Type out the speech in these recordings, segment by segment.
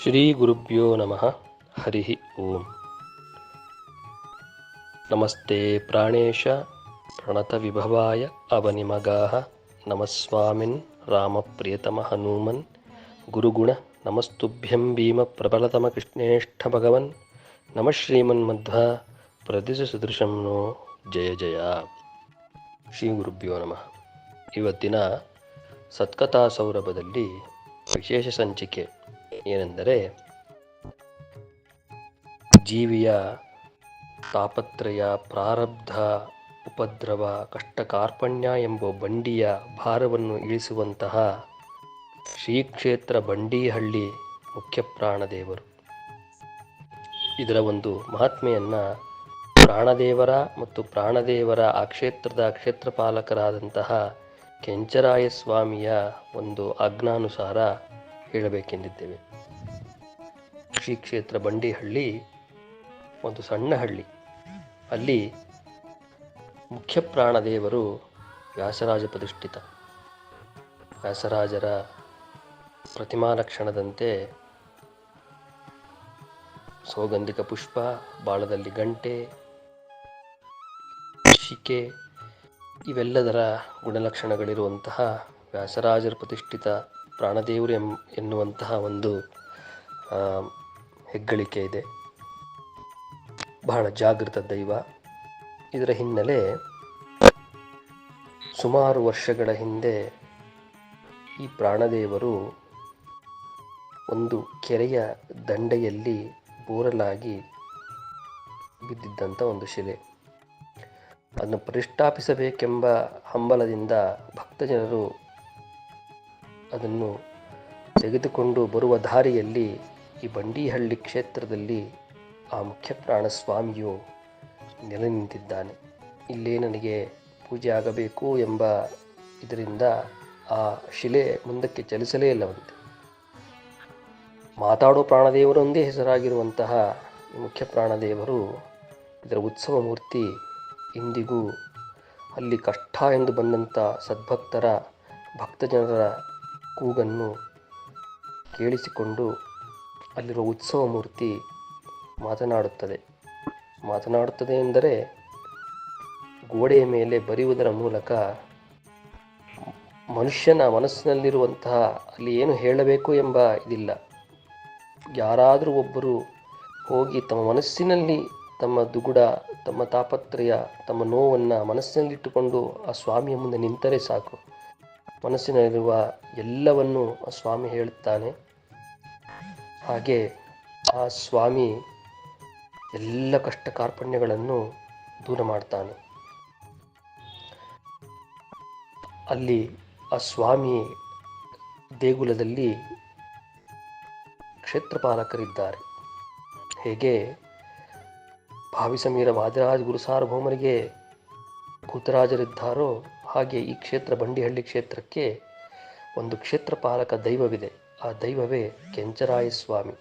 ಶ್ರೀಗುರುಭ್ಯೋ ನಮಃ. ಹರಿ ಓಂ. ನಮಸ್ತೆ ಪ್ರಾಣೇಶ. ಪ್ರಣತವಿಭವಾಯ ಅವನಿಮಗಾಹ. ನಮಸ್ವಾಮಿನ್ ರಾಮಪ್ರಿಯತಮ ಹನುಮನ್. ಗುರುಗುಣ ನಮಸ್ತುಭ್ಯಂ ಭೀಮ ಪ್ರಬಲತಮ ಕೃಷ್ಣೇಷ್ಠ ಭಗವನ್. ನಮ ಶ್ರೀಮನ್ಮಧ್ವ ಪ್ರದಿಶ ಸದೃಶಂ ನೋ. ಜಯ ಜಯ. ಶ್ರೀ ಗುರುಭ್ಯೋ ನಮಃ. ಇವತ್ತಿನ ಸತ್ಕಥಾ ಸೌರಭದಲ್ಲಿ ವಿಶೇಷ ಸಂಚಿಕೆ ಏನೆಂದರೆ ಜೀವಿಯ ತಾಪತ್ರಯ, ಪ್ರಾರಬ್ಧ, ಉಪದ್ರವ ಕಷ್ಟ ಕಾರ್ಪಣ್ಯ ಎಂಬ ಬಂಡಿಯ ಭಾರವನ್ನು ಇಳಿಸುವಂತಹ ಶ್ರೀಕ್ಷೇತ್ರ ಬಂಡಿಹಳ್ಳಿ ಮುಖ್ಯ ಪ್ರಾಣದೇವರು ಇದರ ಒಂದು ಮಹಾತ್ಮೆಯನ್ನು ಪ್ರಾಣದೇವರ ಮತ್ತು ಪ್ರಾಣದೇವರ ಆ ಕ್ಷೇತ್ರದ ಕ್ಷೇತ್ರಪಾಲಕರಾದಂತಹ ಕೆಂಚರಾಯ ಸ್ವಾಮಿಯ ಒಂದು ಆಜ್ಞಾನುಸಾರ ಹೇಳಬೇಕೆಂದಿದ್ದೇವೆ. ಶ್ರೀ ಕ್ಷೇತ್ರ ಬಂಡಿಹಳ್ಳಿ, ಒಂದು ಸಣ್ಣ ಹಳ್ಳಿ. ಅಲ್ಲಿ ಮುಖ್ಯ ಪ್ರಾಣದೇವರು ವ್ಯಾಸರಾಜ ಪ್ರತಿಷ್ಠಿತ. ವ್ಯಾಸರಾಜರ ಪ್ರತಿಮಾ ಲಕ್ಷಣದಂತೆ ಸೌಗಂಧಿಕ ಪುಷ್ಪ, ಬಾಳದಲ್ಲಿ ಗಂಟೆ, ಶಿಕೆ, ಇವೆಲ್ಲದರ ಗುಣಲಕ್ಷಣಗಳಿರುವಂತಹ ವ್ಯಾಸರಾಜರ ಪ್ರತಿಷ್ಠಿತ ಪ್ರಾಣದೇವರು ಎಂ, ಎನ್ನುವಂತಹ ಒಂದು ಹೆಗ್ಗಳಿಕೆ ಇದೆ. ಬಹಳ ಜಾಗೃತ ದೈವ. ಇದರ ಹಿನ್ನೆಲೆ ಸುಮಾರು ವರ್ಷಗಳ ಹಿಂದೆ ಈ ಪ್ರಾಣದೇವರು ಒಂದು ಕೆರೆಯ ದಂಡೆಯಲ್ಲಿ ಬೋರಲಾಗಿ ಬಿದ್ದಿದ್ದಂಥ ಒಂದು ಶಿಲೆ. ಅದನ್ನು ಪ್ರತಿಷ್ಠಾಪಿಸಬೇಕೆಂಬ ಹಂಬಲದಿಂದ ಭಕ್ತಜನರು ಅದನ್ನು ತೆಗೆದುಕೊಂಡು ಬರುವ ದಾರಿಯಲ್ಲಿ ಈ ಬಂಡಿಹಳ್ಳಿ ಕ್ಷೇತ್ರದಲ್ಲಿ ಆ ಮುಖ್ಯ ಪ್ರಾಣಸ್ವಾಮಿಯು ನೆಲೆ ನಿಂತಿದ್ದಾನೆ. ಇಲ್ಲೇ ನನಗೆ ಪೂಜೆ ಆಗಬೇಕು ಎಂಬ ಇದರಿಂದ ಆ ಶಿಲೆ ಮುಂದಕ್ಕೆ ಚಲಿಸಲೇ ಇಲ್ಲವಂತೆ. ಮಾತಾಡೋ ಪ್ರಾಣದೇವರೊಂದೇ ಹೆಸರಾಗಿರುವಂತಹ ಮುಖ್ಯ ಪ್ರಾಣದೇವರು ಇದರ ಉತ್ಸವ ಮೂರ್ತಿ ಇಂದಿಗೂ ಅಲ್ಲಿ ಕಷ್ಟ ಎಂದು ಬಂದಂಥ ಸದ್ಭಕ್ತರ, ಭಕ್ತಜನರ ಕೂಗನ್ನು ಕೇಳಿಸಿಕೊಂಡು ಅಲ್ಲಿರುವ ಉತ್ಸವ ಮೂರ್ತಿ ಮಾತನಾಡುತ್ತದೆ. ಮಾತನಾಡುತ್ತದೆ ಎಂದರೆ ಗೋಡೆಯ ಮೇಲೆ ಬರೆಯುವುದರ ಮೂಲಕ ಮನುಷ್ಯನ ಮನಸ್ಸಿನಲ್ಲಿರುವಂತಹ ಅಲ್ಲಿ ಏನು ಹೇಳಬೇಕು ಎಂಬ ಇದಿಲ್ಲ. ಯಾರಾದರೂ ಒಬ್ಬರು ಹೋಗಿ ತಮ್ಮ ಮನಸ್ಸಿನಲ್ಲಿ ತಮ್ಮ ದುಗುಡ, ತಮ್ಮ ತಾಪತ್ರಯ, ತಮ್ಮ ನೋವನ್ನು ಮನಸ್ಸಿನಲ್ಲಿಟ್ಟುಕೊಂಡು ಆ ಸ್ವಾಮಿಯ ಮುಂದೆ ನಿಂತರೆ ಸಾಕು. ಮನಸ್ಸಿನಲ್ಲಿರುವ ಎಲ್ಲವನ್ನು ಆ ಸ್ವಾಮಿ ಹೇಳುತ್ತಾನೆ. ಹಾಗೆ ಆ ಸ್ವಾಮಿ ಎಲ್ಲ ಕಷ್ಟ ಕಾರ್ಪಣ್ಯಗಳನ್ನು ದೂರ ಮಾಡ್ತಾನೆ. ಅಲ್ಲಿ ಆ ಸ್ವಾಮಿ ದೇಗುಲದಲ್ಲಿ ಕ್ಷೇತ್ರಪಾಲಕರಿದ್ದಾರೆ. ಹೇಗೆ? ಭಾವಿಸಮೀರ ವಾದಿರಾಜ ಗುರು ಸಾರ್ವಭೌಮರಿಗೆ ಭೂತರಾಜರಿದ್ದಾರೋ ಹಾಗೆ ಈ ಕ್ಷೇತ್ರ ಬಂಡಿಹಳ್ಳಿ ಕ್ಷೇತ್ರಕ್ಕೆ ಒಂದು ಕ್ಷೇತ್ರಪಾಲಕ ದೈವವಿದೆ. ಆ ದೈವವೇ ಕೆಂಚರಾಯ ಸ್ವಾಮಿ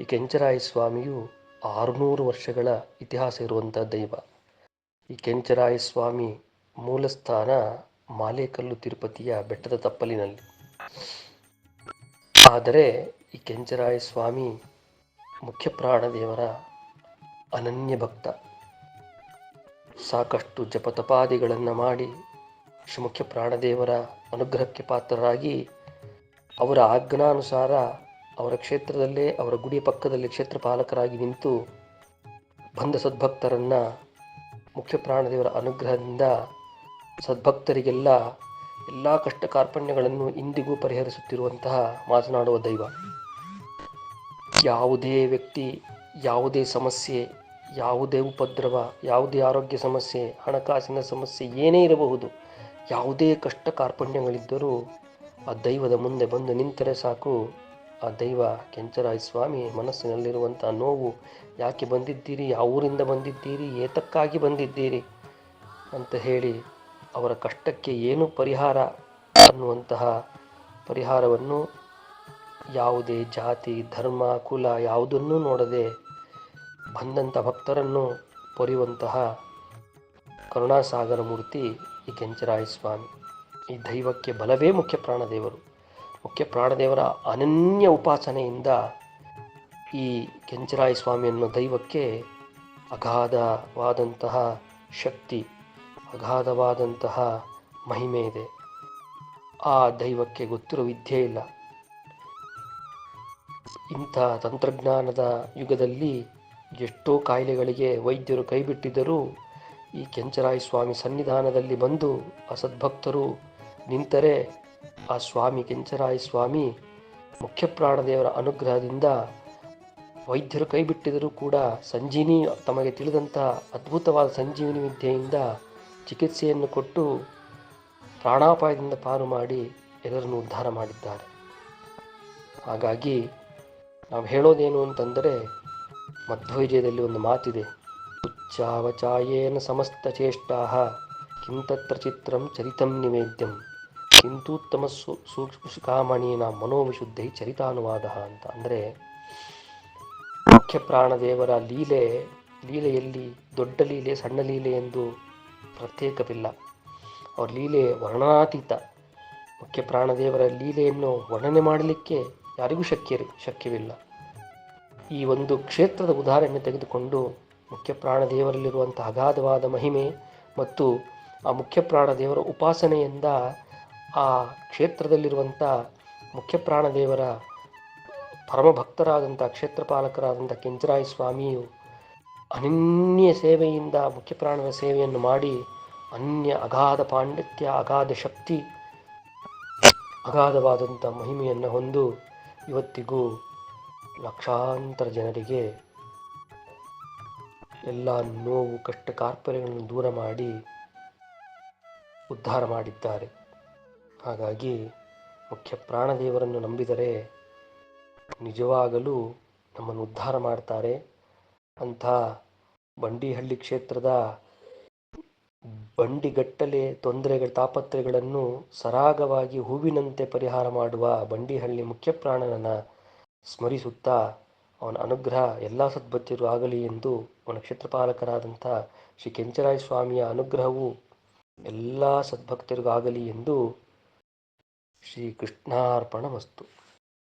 ಈ ಕೆಂಚರಾಯ ಸ್ವಾಮಿಯು ಆರುನೂರು ವರ್ಷಗಳ ಇತಿಹಾಸ ಇರುವಂಥ ದೈವ. ಈ ಕೆಂಚರಾಯಸ್ವಾಮಿ ಮೂಲ ಸ್ಥಾನ ಮಾಲೇಕಲ್ಲು ತಿರುಪತಿಯ ಬೆಟ್ಟದ ತಪ್ಪಲಿನಲ್ಲಿ. ಆದರೆ ಈ ಕೆಂಚರಾಯ ಸ್ವಾಮಿ ಮುಖ್ಯ ಪ್ರಾಣದೇವರ ಅನನ್ಯ ಭಕ್ತ. ಸಾಕಷ್ಟು ಜಪತಪಾದಿಗಳನ್ನು ಮಾಡಿ ಶ್ರೀ ಮುಖ್ಯ ಪ್ರಾಣದೇವರ ಅನುಗ್ರಹಕ್ಕೆ ಪಾತ್ರರಾಗಿ ಅವರ ಆಜ್ಞಾನುಸಾರ ಅವರ ಕ್ಷೇತ್ರದಲ್ಲೇ, ಅವರ ಗುಡಿಯ ಪಕ್ಕದಲ್ಲಿ ಕ್ಷೇತ್ರ ಪಾಲಕರಾಗಿ ನಿಂತು ಬಂದ ಸದ್ಭಕ್ತರನ್ನು ಮುಖ್ಯ ಪ್ರಾಣದೇವರ ಅನುಗ್ರಹದಿಂದ ಸದ್ಭಕ್ತರಿಗೆಲ್ಲ ಎಲ್ಲ ಕಷ್ಟ ಕಾರ್ಪಣ್ಯಗಳನ್ನು ಇಂದಿಗೂ ಪರಿಹರಿಸುತ್ತಿರುವಂತಹ ಮಾತನಾಡುವ ದೈವ. ಯಾವುದೇ ವ್ಯಕ್ತಿ, ಯಾವುದೇ ಸಮಸ್ಯೆ, ಯಾವುದೇ ಉಪದ್ರವ, ಯಾವುದೇ ಆರೋಗ್ಯ ಸಮಸ್ಯೆ, ಹಣಕಾಸಿನ ಸಮಸ್ಯೆ ಏನೇ ಇರಬಹುದು ಯಾವುದೇ ಕಷ್ಟ ಕಾರ್ಪಣ್ಯಗಳಿದ್ದರೂ ಆ ದೈವದ ಮುಂದೆ ಬಂದು ನಿಂತರೆ ಸಾಕು. ಆ ದೈವ ಕೆಂಚರಾಯ ಸ್ವಾಮಿ ಮನಸ್ಸಿನಲ್ಲಿರುವಂಥ ನೋವು ಯಾಕೆ ಬಂದಿದ್ದೀರಿ? ಯಾವ ಊರಿಂದ ಬಂದಿದ್ದೀರಿ? ಏತಕ್ಕಾಗಿ ಬಂದಿದ್ದೀರಿ? ಅಂತ ಹೇಳಿ ಅವರ ಕಷ್ಟಕ್ಕೆ ಏನು ಪರಿಹಾರ ಅನ್ನುವಂತಹ ಪರಿಹಾರವನ್ನು ಯಾವುದೇ ಜಾತಿ, ಧರ್ಮ, ಕುಲ ಯಾವುದನ್ನೂ ನೋಡದೆ ಬಂದಂಥ ಭಕ್ತರನ್ನು ಪೊರೆಯುವಂತಹ ಕರುಣಾಸಾಗರ ಮೂರ್ತಿ ಈ ಕೆಂಚರಾಯ ಸ್ವಾಮಿ, ಈ ದೈವಕ್ಕೆ ಬಲವೇ ಮುಖ್ಯ ಪ್ರಾಣದೇವರು. ಮುಖ್ಯ ಪ್ರಾಣದೇವರ ಅನನ್ಯ ಉಪಾಸನೆಯಿಂದ ಈ ಕೆಂಚರಾಯ ಸ್ವಾಮಿ ಅನ್ನೋ ದೈವಕ್ಕೆ ಅಗಾಧವಾದಂತಹ ಶಕ್ತಿ, ಅಗಾಧವಾದಂತಹ ಮಹಿಮೆ ಇದೆ. ಆ ದೈವಕ್ಕೆ ಗೊತ್ತಿರೋ ವಿದ್ಯೆ ಇಲ್ಲ. ಇಂಥ ತಂತ್ರಜ್ಞಾನದ ಯುಗದಲ್ಲಿ ಎಷ್ಟೋ ಕಾಯಿಲೆಗಳಿಗೆ ವೈದ್ಯರು ಕೈಬಿಟ್ಟಿದ್ದರೂ ಈ ಕೆಂಚರಾಯ ಸ್ವಾಮಿ ಸನ್ನಿಧಾನದಲ್ಲಿ ಬಂದು ಅಸದ್ಭಕ್ತರು ನಿಂತರೆ ಆ ಸ್ವಾಮಿ ಕೆಂಚರಾಯ ಸ್ವಾಮಿ ಮುಖ್ಯ ಪ್ರಾಣದೇವರ ಅನುಗ್ರಹದಿಂದ ವೈದ್ಯರು ಕೈಬಿಟ್ಟಿದರೂ ಕೂಡ ಸಂಜೀವಿನಿ ತಮಗೆ ತಿಳಿದಂತಹ ಅದ್ಭುತವಾದ ಸಂಜೀವಿನಿ ವಿದ್ಯೆಯಿಂದ ಚಿಕಿತ್ಸೆಯನ್ನು ಕೊಟ್ಟು ಪ್ರಾಣಾಪಾಯದಿಂದ ಪಾರು ಮಾಡಿ ಎಲ್ಲರನ್ನು ಉದ್ಧಾರ ಮಾಡಿದ್ದಾರೆ. ಹಾಗಾಗಿ ನಾವು ಹೇಳೋದೇನು ಅಂತಂದರೆ ಮಧ್ವವಿಜಯದಲ್ಲಿ ಒಂದು ಮಾತಿದೆ. ಉಚ್ಚಾವಚಾಯೇನ ಸಮಸ್ತ ಚೇಷ್ಟಾ ಕಿಂತತ್ರ ಚಿತ್ರಂ ಚರಿತಂ ನಿವೇದ್ಯಂ ಕಿಂತೂತ್ತಮ ಸು ಸೂಕ್ಷ್ಮಶಿಖಾಮಣೀನ ಮನೋವಿಶುದ್ಧಿ ಚರಿತಾನುವಾದ ಅಂತ. ಅಂದರೆ ಮುಖ್ಯ ಪ್ರಾಣದೇವರ ಲೀಲೆ, ಲೀಲೆಯಲ್ಲಿ ದೊಡ್ಡ ಲೀಲೆ, ಸಣ್ಣ ಲೀಲೆ ಎಂದು ಪ್ರತ್ಯೇಕವಿಲ್ಲ. ಅವ್ರ ಲೀಲೆ ವರ್ಣನಾತೀತ. ಮುಖ್ಯ ಪ್ರಾಣದೇವರ ಲೀಲೆಯನ್ನು ವರ್ಣನೆ ಮಾಡಲಿಕ್ಕೆ ಯಾರಿಗೂ ಶಕ್ಯ ಶಕ್ಯವಿಲ್ಲ. ಈ ಒಂದು ಕ್ಷೇತ್ರದ ಉದಾಹರಣೆ ತೆಗೆದುಕೊಂಡು ಮುಖ್ಯ ಪ್ರಾಣದೇವರಲ್ಲಿರುವಂಥ ಅಗಾಧವಾದ ಮಹಿಮೆ ಮತ್ತು ಆ ಮುಖ್ಯ ಪ್ರಾಣ ದೇವರ ಉಪಾಸನೆಯಿಂದ ಆ ಕ್ಷೇತ್ರದಲ್ಲಿರುವಂಥ ಮುಖ್ಯ ಪ್ರಾಣದೇವರ ಪರಮ ಪರಮಭಕ್ತರಾದಂಥ ಕ್ಷೇತ್ರಪಾಲಕರಾದಂಥ ಕೆಂಚರಾಯ ಸ್ವಾಮಿಯು ಅನನ್ಯ ಸೇವೆಯಿಂದ ಮುಖ್ಯ ಪ್ರಾಣದ ಸೇವೆಯನ್ನು ಮಾಡಿ ಅನ್ಯ ಅಗಾಧ ಪಾಂಡಿತ್ಯ, ಅಗಾಧ ಶಕ್ತಿ, ಅಗಾಧವಾದಂಥ ಮಹಿಮೆಯನ್ನು ಹೊಂದು ಇವತ್ತಿಗೂ ಲಕ್ಷಾಂತರ ಜನರಿಗೆ ಎಲ್ಲ ನೋವು, ಕಷ್ಟ ಕಾರ್ಪಣ್ಯಗಳನ್ನು ದೂರ ಮಾಡಿ ಉದ್ಧಾರ ಮಾಡಿದ್ದಾರೆ. ಹಾಗಾಗಿ ಮುಖ್ಯ ಪ್ರಾಣದೇವರನ್ನು ನಂಬಿದರೆ ನಿಜವಾಗಲೂ ನಮ್ಮನ್ನು ಉದ್ಧಾರ ಮಾಡ್ತಾರೆ. ಅಂಥ ಬಂಡಿಹಳ್ಳಿ ಕ್ಷೇತ್ರದ ಬಂಡಿಗಟ್ಟಲೆ ತೊಂದರೆಗಳ ತಾಪತ್ರೆಗಳನ್ನು ಸರಾಗವಾಗಿ ಹೂವಿನಂತೆ ಪರಿಹಾರ ಮಾಡುವ ಬಂಡಿಹಳ್ಳಿ ಮುಖ್ಯ ಪ್ರಾಣನನ್ನು ಸ್ಮರಿಸುತ್ತಾ ಅವನ ಅನುಗ್ರಹ ಎಲ್ಲ ಸದ್ಭಕ್ತರು ಆಗಲಿ ಎಂದು ಅವನ ಕ್ಷೇತ್ರಪಾಲಕರಾದಂಥ ಶ್ರೀ ಕೆಂಚರಾಯ ಸ್ವಾಮಿಯ ಅನುಗ್ರಹವು ಎಲ್ಲ ಸದ್ಭಕ್ತರಿಗಾಗಲಿ ಎಂದು ಶ್ರೀ ಕೃಷ್ಣಾರ್ಪಣ ವಸ್ತು